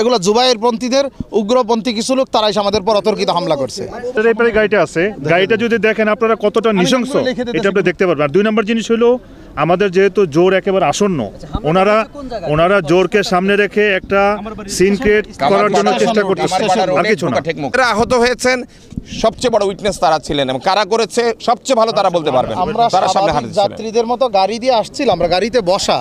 এগুলো জুবাইয়ের পন্থীদের উগ্রপন্থী কিছু লোক তারাই আমাদের পর অতর্কিত হামলা করছে। গাড়িটা আছে। গাড়িটা যদি দেখেন আপনারা কতটা নৃশংস এটা আপনি দেখতে পারবেন। আর দুই নম্বর জিনিস হলো আমাদের যেহেতু জোর একেবারে আসন্ন ওনারা ওনারা জোরকে সামনে রেখে একটা সিন ক্রিয়েট করার জন্য চেষ্টা করতেছে। আর কিছু না। আহত হয়েছেন। সবচেয়ে বড় উইটনেস তারা ছিলেন এবং কারা করেছে সবচেয়ে ভালো তারা বলতে পারবেন। আমরা তারা সামনে ছিলেন। যাত্রীদের মতো গাড়ি দিয়ে আসছিলাম আমরা গাড়িতে বসা।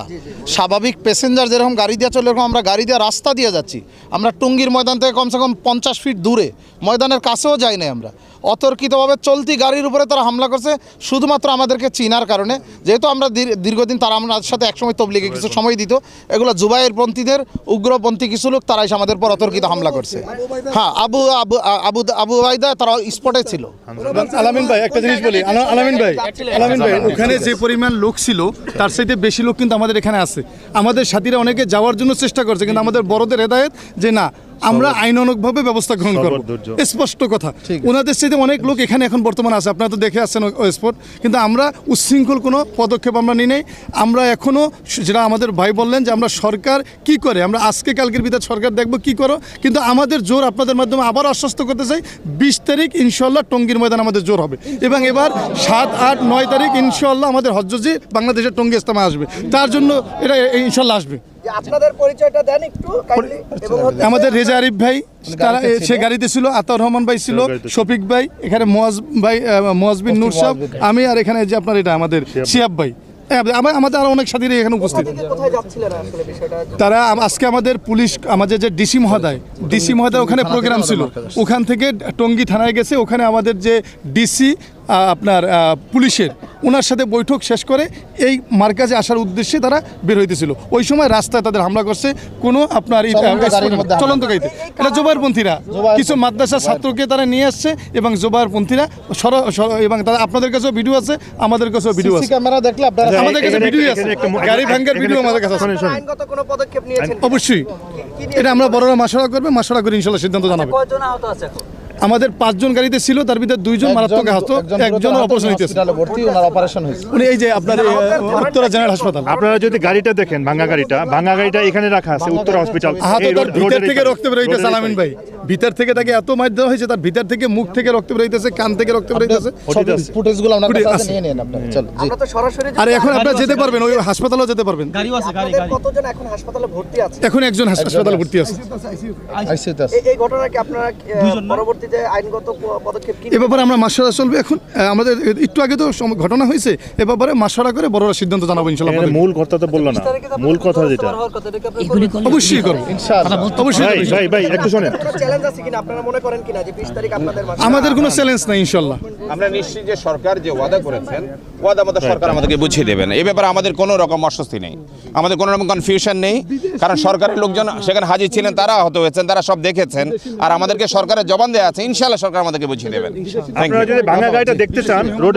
স্বাভাবিক প্যাসেঞ্জার যেরকম গাড়ি দিয়ে চলে এরকম আমরা গাড়ি দিয়ে রাস্তা দিয়ে যাচ্ছি। আমরা টুঙ্গির ময়দান থেকে কমসে কম পঞ্চাশ ফিট দূরে ময়দানের কাছেও যাই নাই আমরা। অতর্কিতভাবে চলতি গাড়ির উপরে তারা হামলা করছে শুধুমাত্র আমাদেরকে চিনার কারণে। যেহেতু আমরা দীর- দীর্ঘদিন তারা আমাদের সাথে একসময় তবলিগে কিছু সময় দিত। এগুলো জুবাইয়ের পন্থীদের উগ্রপন্থী কিছু লোক তারা এসে আমাদের পর অতর্কিত হামলা করছে। হ্যাঁ আবু আবু আবু আবু ওবায়দা তারা স্পটে ছিল। আলামিন ভাই একটা জিনিস বলি। আলামিন ভাই আলামিন ভাই ওখানে যে পরিমাণ লোক ছিল তার সাথে বেশি লোক কিন্তু আমাদের এখানে আছে। আমাদের সাথীরা অনেকে যাওয়ার জন্য চেষ্টা করছে কিন্তু আমাদের বড়দের হেদায়েত যে না আমরা আইনানুগভাবে ব্যবস্থা গ্রহণ করব। স্পষ্ট কথা। ওনাদের সাথে অনেক লোক এখানে এখন বর্তমান আছে। আপনারা তো দেখে আসছেন ওই স্পট কিন্তু আমরা উচ্ছৃঙ্খল কোনো পদক্ষেপ আমরা নিই নাই। আমরা এখনও যেটা আমাদের ভাই বললেন যে আমরা সরকার কি করে? আমরা আজকে কালকের ভিতরে সরকার দেখব কি করো। কিন্তু আমাদের জোর আপনাদের মাধ্যমে আবার আশ্বস্ত করতে চাই বিশ তারিখ ইনশাল্লাহ টঙ্গীর ময়দান আমাদের জোর হবে। এবং এবার সাত আট নয় তারিখ ইনশাল্লাহ আমাদের হজরজি বাংলাদেশের টঙ্গী ইস্তামা আসবে। তার জন্য এটা ইনশাল্লাহ আসবে। আপনাদের পরিচয়টা দেন একটু আমাদের রেজা আরিফ ভাই তারা সে গাড়িতে ছিল আতাউর রহমান ভাই ছিল শফিক ভাই এখানে মোয়াজ ভাই মোয়াজবিন নূর সাহেব আমি আর এখানে যে আপনার এটা আমাদের শিয়াব ভাই। হ্যাঁ, আমার আমাদের আরও অনেক সাথীরা এখানে উপস্থিত। তারা আজকে আমাদের পুলিশ আমাদের যে ডিসি মহোদয় ডিসি মহোদয় ওখানে প্রোগ্রাম ছিল। ওখান থেকে টঙ্গী থানায় গেছে ওখানে আমাদের যে ডিসি আপনার পুলিশের। ওনার সাথে বৈঠক শেষ করে এই মার্কাজে আসার উদ্দেশ্যে তারা বের হইতেছিল। ওই সময় রাস্তায় তাদের হামলা করছে কোনো আপনার এই- চলন্ত গাড়ির মধ্যে হামলা। চলন্ত গাড়িতে। এটা জোবারপন্থীরা কিছু মাদ্রাসার ছাত্রকে তারা নিয়ে আসছে এবং জোবারপন্থীরা সর এবং তারা আপনাদের কাছেও ভিডিও আছে আমাদের কাছেও ভিডিও আছে। ক্যামেরা দেখলে আমাদের কাছে ভিডিও আছে। গাড়ি ভাঙ্গার ভিডিও আমাদের কাছে আছে। শোনেন, শোনেন। আইনগত কোনো পদক্ষেপ নিয়েছেন অবশ্যই। এটা আমরা বড়রা মাসড়া করবে মাসড়া করে ইনশাল্লাহ সিদ্ধান্ত জানাবে। আমাদের পাঁচজন গাড়িতে ছিল তার ভিতরে দুইজন মারাত্মক আহত একজন অপারেশন অপারেশন হয়েছে। উনি এই যে আপনার উত্তরা জেনারেল হাসপাতাল। আপনারা যদি গাড়িটা দেখেন ভাঙ্গা গাড়িটা ভাঙ্গা গাড়িটা এখানে রাখা আছে উত্তর হসপিটাল ভিতর থেকে রক্ত বেরোইতেছে আলামিন ভাই। ভিতর থেকে তাকে এত মার দেওয়া হয়েছে তার ভিতর থেকে মুখ থেকে রক্ত বেরোইতেছে কান থেকে রক্ত বেরোইতেছে আছে। ফুটেজগুলো আপনার কাছে আছে। আছে। নিয়ে নিন আপনারা চলো আমরা তো সরাসরি আর এখন আপনারা যেতে পারবেন ওই হাসপাতালেও যেতে পারবেন। আপনাদের কতজন এখন হাসপাতালে ভর্তি আছে? এখন একজন হাসপাতালে ভর্তি আছে। আইসিইউতে আছে এই- ঘটনা কি আপনারা পরবর্তীতে আইনগত পদক্ষেপ কি এ ব্যাপারে আমরা মাসড়া চলবে এখন। আমাদের একটু আগে তো ঘটনা হয়েছে এ ব্যাপারে মাসড়া করে বড়রা সিদ্ধান্ত জানাব ইনশাল্লাহ এখানে মূল কথা তো বলল না। মূল কথা যেটা। অবশ্যই করব। অবশ্যই ভাই ভাই ভাই একটু শোনেন। চ্যালেঞ্জ আছে কিনা আপনারা মনে করেন কিনা যে 20 তারিখ আপনাদের মাসে আমাদের কোনো চ্যালেঞ্জ নাই ইনশাল্লাহ। আমরা নিশ্চিত যে সরকার যে ওয়াদা করেছেন ওয়াদা মতো সরকার আমাদেরকে বুঝিয়ে দেবেন এই ব্যাপারে আমাদের কোনো রকম অস্বস্তি নেই। আমাদের কোনো রকম কনফিউশন নেই। কারণ সরকারের লোকজন সেখানে হাজির ছিলেন তারা আহত হয়েছেন তারা সব দেখেছেন। আর আমাদেরকে সরকারের জবান দেওয়া আছে ইনশাল্লাহ সরকার আমাদেরকে বুঝিয়ে দেবেন। আপনারা যদি ভাঙা গাড়িটা দেখতে চান